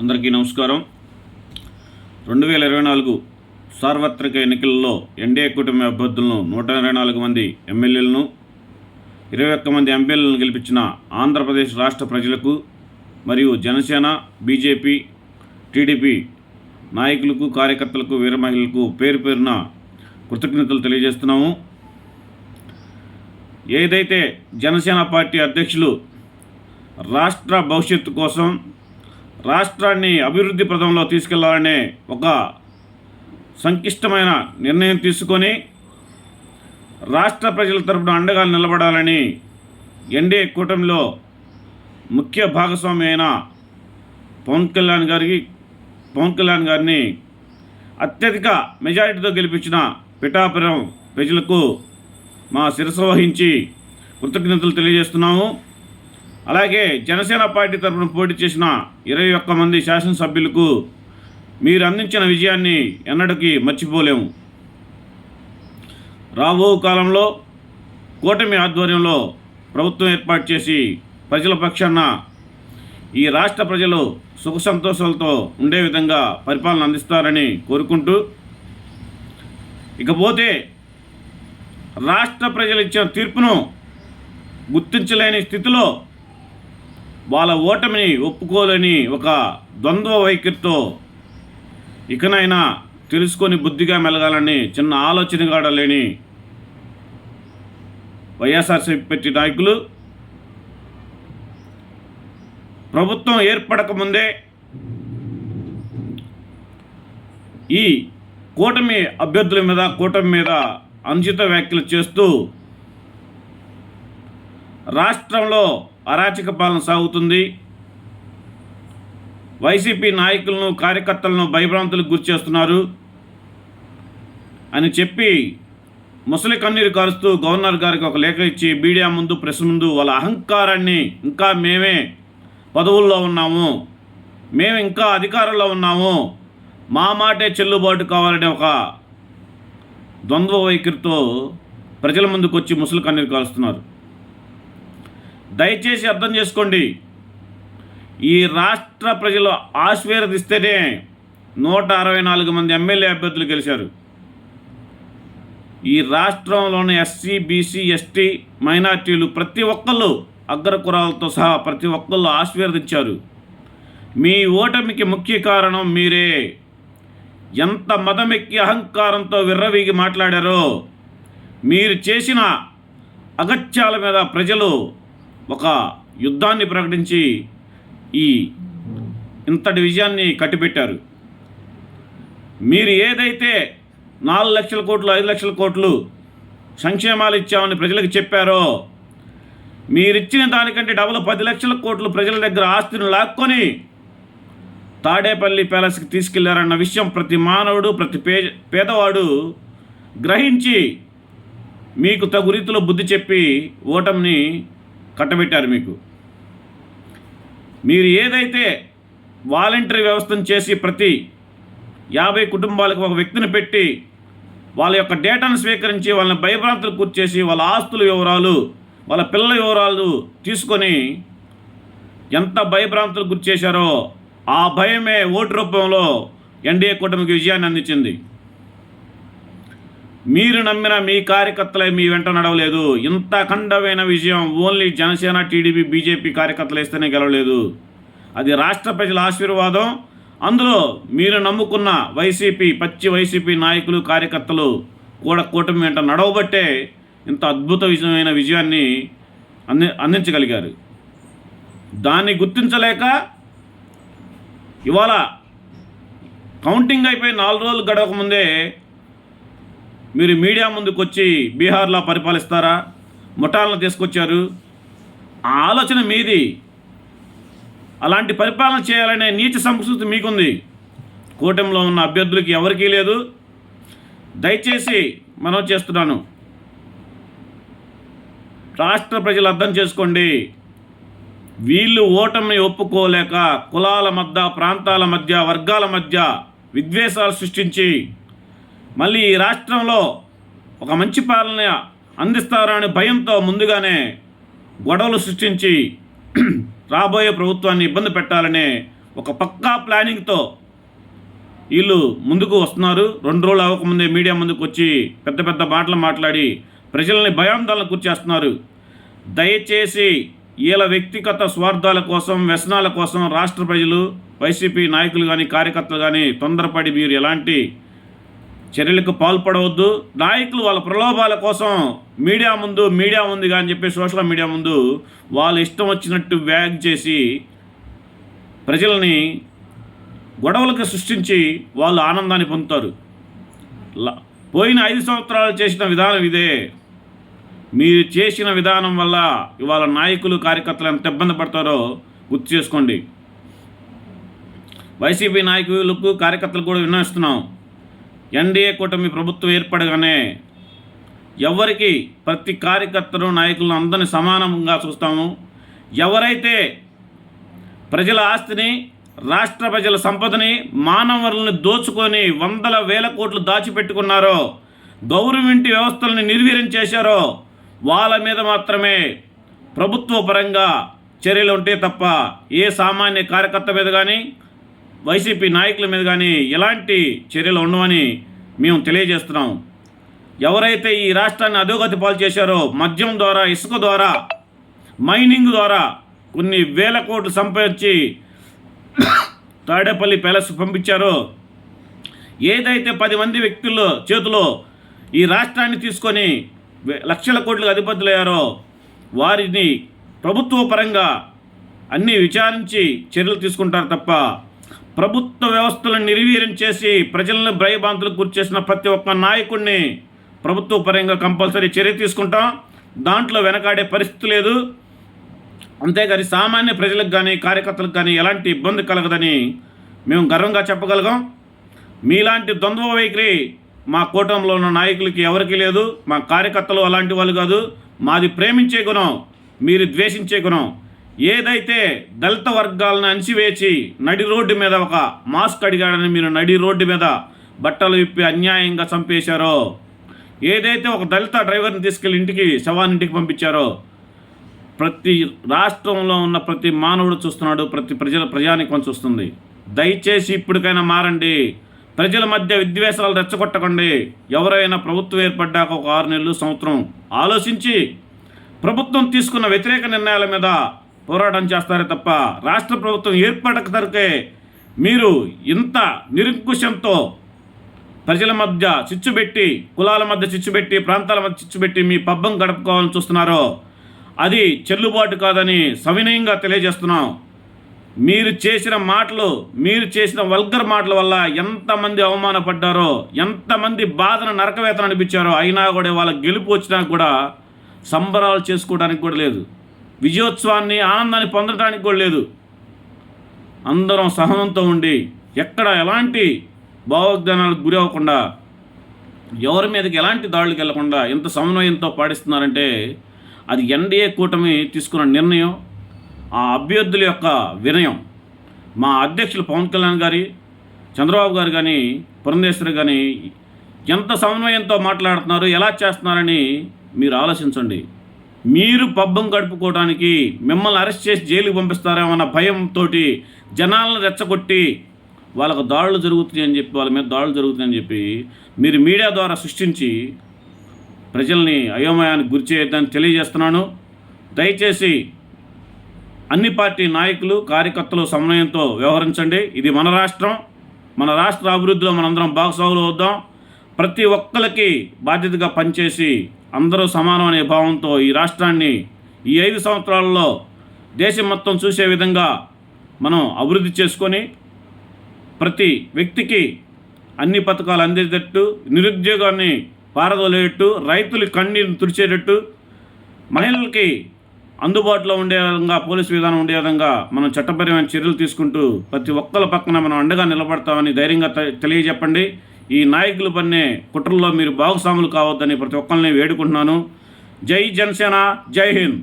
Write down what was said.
అందరికీ నమస్కారం. రెండు వేల ఇరవై నాలుగు సార్వత్రిక ఎన్నికల్లో ఎన్డీఏ కూటమి అభ్యర్థులను నూట ఇరవై నాలుగు మంది ఎమ్మెల్యేలను ఇరవై ఒక్క మంది ఎంపీలను గెలిపించిన ఆంధ్రప్రదేశ్ రాష్ట్ర ప్రజలకు మరియు జనసేన బీజేపీ టీడీపీ నాయకులకు కార్యకర్తలకు వీర మహిళలకు పేరు పేరున కృతజ్ఞతలు తెలియజేస్తున్నాము. ఏదైతే జనసేన పార్టీ అధ్యక్షులు రాష్ట్ర భవిష్యత్తు కోసం రాష్ట్రాన్ని అభివృద్ధి పథంలో తీసుకెళ్ళాలనే ఒక సంక్లిష్టమైన నిర్ణయం తీసుకొని రాష్ట్ర ప్రజల తరపున అండగా నిలబడాలని ఎన్డీఏ కూటమిలో ముఖ్య భాగస్వామి అయిన పవన్ కళ్యాణ్ గారికి పవన్ కళ్యాణ్ గారిని అత్యధిక మెజారిటీతో గెలిపించిన పిఠాపురం ప్రజలకు మా శిరస వహించి కృతజ్ఞతలు తెలియజేస్తున్నాము. అలాగే జనసేన పార్టీ తరఫున పోటీ చేసిన ఇరవై ఒక్క మంది శాసనసభ్యులకు మీరు అందించిన విజయాన్ని ఎన్నటికీ మర్చిపోలేము. రాబో కాలంలో కూటమి ఆధ్వర్యంలో ప్రభుత్వం ఏర్పాటు చేసి ప్రజల పక్షాన ఈ రాష్ట్ర ప్రజలు సుఖ సంతోషాలతో ఉండే విధంగా పరిపాలన అందిస్తారని కోరుకుంటూ ఇకపోతే రాష్ట్ర ప్రజలు ఇచ్చిన తీర్పును గుర్తించలేని స్థితిలో వాళ్ళ ఓటమిని ఒప్పుకోలేని ఒక ద్వంద్వ వైఖరితో ఇకనైనా తెలుసుకొని బుద్ధిగా మెలగాలని చిన్న ఆలోచన కాడలేని వైఎస్ఆర్సీపీ పార్టీ నాయకులు ప్రభుత్వం ఏర్పడకముందే ఈ కూటమి అభ్యర్థుల మీద కూటమి మీద అనుచిత వ్యాఖ్యలు చేస్తూ రాష్ట్రంలో అరాచక పాలన సాగుతుంది. వైసీపీ నాయకులను కార్యకర్తలను భయభ్రాంతులకు గురి చేస్తున్నారు. అని చెప్పి ముసలి కన్నీరు కారుస్తూ గవర్నర్ గారికి ఒక లేఖ ఇచ్చి మీడియా ముందు ప్రెస్ ముందు వాళ్ళ అహంకారాన్ని ఇంకా మేమే పదవుల్లో ఉన్నాము. మేము ఇంకా అధికారంలో ఉన్నాము. మా మాటే చెల్లుబాటు కావాలనే ఒక ద్వంద్వ వైఖరితో ప్రజల ముందుకు వచ్చి ముసలి కన్నీరు కారుస్తున్నారు. దయచేసి అర్థం చేసుకోండి. ఈ రాష్ట్ర ప్రజలు ఆశీర్వదిస్తేనే నూట అరవై నాలుగు మంది ఎమ్మెల్యే అభ్యర్థులు గెలిచారు. ఈ రాష్ట్రంలోని ఎస్సీ బీసీ ఎస్టీ మైనార్టీలు ప్రతి ఒక్కళ్ళు అగ్రకురాలతో సహా ప్రతి ఒక్కళ్ళు ఆశీర్వదించారు మీ ఓటమికి ముఖ్య కారణం మీరే. ఎంత మదమెక్కి అహంకారంతో విర్రవీగి మాట్లాడారో మీరు చేసిన అగత్యాల మీద ప్రజలు ఒక యుద్ధాన్ని ప్రకటించి ఈ ఇంతటి విజయాన్ని కట్టిపెట్టారు. మీరు ఏదైతే నాలుగు లక్షల కోట్లు ఐదు లక్షల కోట్లు సంక్షేమాలు ఇచ్చామని ప్రజలకు చెప్పారో మీరిచ్చిన దానికంటే డబుల్ పది లక్షల కోట్లు ప్రజల దగ్గర ఆస్తిని లాక్కొని తాడేపల్లి ప్యాలెస్కి తీసుకెళ్ళారన్న విషయం ప్రతి మానవుడు ప్రతి పే పేదవాడు గ్రహించి మీకు తగు రీతిలో బుద్ధి చెప్పి ఓటమిని కట్టబెట్టారు మీకు. మీరు ఏదైతే వాలంటరీ వ్యవస్థను చేసి ప్రతి యాభై కుటుంబాలకు ఒక వ్యక్తిని పెట్టి వాళ్ళ యొక్క డేటాను స్వీకరించి వాళ్ళని భయభ్రాంతులకు కూర్చేసి వాళ్ళ ఆస్తుల వివరాలు వాళ్ళ పిల్లల వివరాలు తీసుకొని ఎంత భయభ్రాంతులకు గురి చేశారో ఆ భయమే ఓటు రూపంలో ఎన్డీఏ కూటమికి విజయాన్ని అందించింది. మీరు నమ్మిన మీ కార్యకర్తలే మీ వెంట నడవలేదు. ఇంత ఖండమైన విజయం ఓన్లీ జనసేన టీడీపీ బీజేపీ కార్యకర్తలు వేస్తేనే గెలవలేదు. అది రాష్ట్ర ప్రజల ఆశీర్వాదం. అందులో మీరు నమ్ముకున్న వైసీపీ పచ్చి వైసీపీ నాయకులు కార్యకర్తలు కూడా కూటమి వెంట నడవబట్టే ఇంత అద్భుత విజయమైన విజయాన్ని అంది అందించగలిగారు. దాన్ని గుర్తించలేక ఇవాళ కౌంటింగ్ అయిపోయి నాలుగు రోజులు గడవక ముందే మీరు మీడియా ముందుకు వచ్చి బీహార్లో పరిపాలిస్తారా? ముఠాలను తీసుకొచ్చారు. ఆ ఆలోచన మీది. అలాంటి పరిపాలన చేయాలనే నీచ సంస్కృతి మీకుంది. కూటమిలో ఉన్న అభ్యర్థులకి ఎవరికీ లేదు. దయచేసి మనం చేస్తున్నాను. రాష్ట్ర ప్రజలు అర్థం చేసుకోండి. వీళ్ళు ఓటమిని ఒప్పుకోలేక కులాల మధ్య ప్రాంతాల మధ్య వర్గాల మధ్య విద్వేషాలు సృష్టించి మళ్ళీ ఈ రాష్ట్రంలో ఒక మంచి పాలన అందిస్తారనే భయంతో ముందుగానే గొడవలు సృష్టించి రాబోయే ప్రభుత్వాన్ని ఇబ్బంది పెట్టాలనే ఒక పక్కా ప్లానింగ్తో వీళ్ళు ముందుకు వస్తున్నారు. రెండు రోజులు అవ్వకముందే మీడియా ముందుకు వచ్చి పెద్ద పెద్ద మాటలు మాట్లాడి ప్రజల్ని భయాందోళన గురిచేస్తున్నారు దయచేసి వీళ్ళ వ్యక్తిగత స్వార్థాల కోసం వ్యసనాల కోసం రాష్ట్ర ప్రజలు వైసీపీ నాయకులు కానీ కార్యకర్తలు కానీ తొందరపడి మీరు ఎలాంటి చర్యలకు పాల్పడవద్దు. నాయకులు వాళ్ళ ప్రలోభాల కోసం మీడియా ముందు మీడియా ఉంది అని చెప్పి సోషల్ మీడియా ముందు వాళ్ళు ఇష్టం వచ్చినట్టు వ్యాగ్ చేసి ప్రజల్ని గొడవలకు సృష్టించి వాళ్ళు ఆనందాన్ని పొందుతారు. పోయిన ఐదు సంవత్సరాలు చేసిన విధానం ఇదే. మీరు చేసిన విధానం వల్ల ఇవాళ నాయకులు కార్యకర్తలు ఎంత ఇబ్బంది పడతారో గుర్తు చేసుకోండి. వైసీపీ నాయకులకు కార్యకర్తలు కూడా విన్నవిస్తున్నాం. ఎన్డీఏ కూటమి ప్రభుత్వం ఏర్పడగానే ఎవరికి ప్రతి కార్యకర్తను నాయకులను అందరిని సమానంగా చూస్తాము. ఎవరైతే ప్రజల ఆస్తిని రాష్ట్ర ప్రజల సంపదని మానవరులను దోచుకొని వందల వేల కోట్లు దాచిపెట్టుకున్నారో గవర్నమెంట్ వ్యవస్థలను నిర్వీర్యం చేశారో వాళ్ళ మీద మాత్రమే ప్రభుత్వ పరంగా చర్యలు ఉంటే తప్ప ఏ సామాన్య కార్యకర్త మీద కానీ వైసీపీ నాయకుల మీద కానీ ఎలాంటి చర్యలు ఉండవని మేము తెలియజేస్తున్నాం. ఎవరైతే ఈ రాష్ట్రాన్ని అధోగతి పాలు చేశారో మద్యం ద్వారా ఇసుక ద్వారా మైనింగ్ ద్వారా కొన్ని వేల కోట్లు సంపాదించి తాడేపల్లి ప్యాలెస్ పంపించారో ఏదైతే పది మంది వ్యక్తుల చేతిలో ఈ రాష్ట్రాన్ని తీసుకొని లక్షల కోట్లకు అధిపతులయ్యారో వారిని ప్రభుత్వ పరంగా అన్నీ విచారించి చర్యలు తీసుకుంటారు తప్ప ప్రభుత్వ వ్యవస్థలను నిర్వీర్యం చేసి ప్రజలను భయభ్రాంతులకు గురి చేసిన ప్రతి ఒక్క నాయకుడిని ప్రభుత్వ పరంగా కంపల్సరీ చర్య తీసుకుంటాం. దాంట్లో వెనకాడే పరిస్థితి లేదు. అంతేగాని సామాన్య ప్రజలకు కానీ కార్యకర్తలకు కానీ ఎలాంటి ఇబ్బంది కలగదని మేము గర్వంగా చెప్పగలగాం. మీలాంటి ద్వంద్వ వైఖరి మా కూటమిలో ఉన్న నాయకులకి ఎవరికీ లేదు. మా కార్యకర్తలు అలాంటి వాళ్ళు కాదు. మాది ప్రేమించే గుణం మీరు ద్వేషించే గుణం. ఏదైతే దళిత వర్గాలను అణిచివేచి నడి రోడ్డు మీద ఒక మాస్క్ అడిగాడని మీరు నడి రోడ్డు మీద బట్టలు విప్పి అన్యాయంగా చంపేశారో ఏదైతే ఒక దళిత డ్రైవర్ని తీసుకెళ్ళి ఇంటికి శవాన్ని ఇంటికి పంపించారో ప్రతి రాష్ట్రంలో ఉన్న ప్రతి మానవుడు చూస్తున్నాడు ప్రతి ప్రజల ప్రజానికం చూస్తుంది. దయచేసి ఇప్పటికైనా మారండి. ప్రజల మధ్య విద్వేషాలు రెచ్చగొట్టకండి. ఎవరైనా ప్రభుత్వం ఏర్పడ్డాక ఒక ఆరు నెలలు సంవత్సరం ఆలోచించి ప్రభుత్వం తీసుకున్న వ్యతిరేక నిర్ణయాల మీద పోరాటం చేస్తారే తప్ప రాష్ట్ర ప్రభుత్వం ఏర్పడక తరకే మీరు ఇంత నిరంకుశంతో ప్రజల మధ్య చిచ్చు పెట్టి కులాల మధ్య చిచ్చు పెట్టి ప్రాంతాల మధ్య చిచ్చు పెట్టి మీ పబ్బం గడుపుకోవాలని చూస్తున్నారో అది చెల్లుబాటు కాదని సవినయంగా తెలియజేస్తున్నాం. మీరు చేసిన మాటలు మీరు చేసిన వల్గర్ మాటల వల్ల ఎంతమంది అవమానపడ్డారో ఎంతమంది బాధను నరకవేతన అనిపించారో అయినా కూడా వాళ్ళ గెలుపు వచ్చినా కూడా సంబరాలు చేసుకోవడానికి కూడా లేదు. విజయోత్సవాన్ని ఆనందాన్ని పొందడానికి కూడా లేదు. అందరం సహనంతో ఉండి ఎక్కడ ఎలాంటి భావోద్యానాలకు గురి అవ్వకుండా ఎవరి మీదకి ఎలాంటి దాడులకు వెళ్ళకుండా ఎంత సమన్వయంతో పాటిస్తున్నారంటే అది ఎన్డీఏ కూటమి తీసుకున్న నిర్ణయం ఆ అభ్యర్థుల యొక్క వినయం. మా అధ్యక్షులు పవన్ కళ్యాణ్ గారి చంద్రబాబు గారు కానీ పురంధేశ్వరి కానీ ఎంత సమన్వయంతో మాట్లాడుతున్నారు ఎలా చేస్తున్నారని మీరు ఆలోచించండి. మీరు పబ్బం గడుపుకోవడానికి మిమ్మల్ని అరెస్ట్ చేసి జైలుకి పంపిస్తారేమన్న భయంతో జనాలను రెచ్చగొట్టి వాళ్ళకు దాడులు జరుగుతున్నాయని చెప్పి వాళ్ళ మీద దాడులు జరుగుతున్నాయని చెప్పి మీరు మీడియా ద్వారా సృష్టించి ప్రజల్ని అయోమయానికి గురి చేయొద్దని తెలియజేస్తున్నాను. దయచేసి అన్ని పార్టీ నాయకులు కార్యకర్తలు సమన్వయంతో వ్యవహరించండి. ఇది మన రాష్ట్రం. మన రాష్ట్ర అభివృద్ధిలో మనందరం భాగస్వాములు అవుద్దాం ప్రతి ఒక్కరికి బాధ్యతగా పనిచేసి అందరూ సమానం అనే భావంతో ఈ రాష్ట్రాన్ని ఈ ఐదు సంవత్సరాలలో దేశం మొత్తం చూసే విధంగా మనం అభివృద్ధి చేసుకొని ప్రతి వ్యక్తికి అన్ని పథకాలు అందేటట్టు నిరుద్యోగాన్ని పారదోలేటట్టు రైతులు కన్నీరు తుడిచేటట్టు మహిళలకి అందుబాటులో ఉండే విధంగా పోలీసు విధానం ఉండే విధంగా మనం చట్టపరమైన చర్యలు తీసుకుంటూ ప్రతి ఒక్కరి పక్కన మనం అండగా నిలబడతామని ధైర్యంగా తెలియజెప్పండి. ఈ నాయకులు పన్నే కుట్రల్లో మీరు భాగస్వాములు కావద్దని ప్రతి ఒక్కరిని వేడుకుంటున్నాను. జై జనసేన జై హింద్.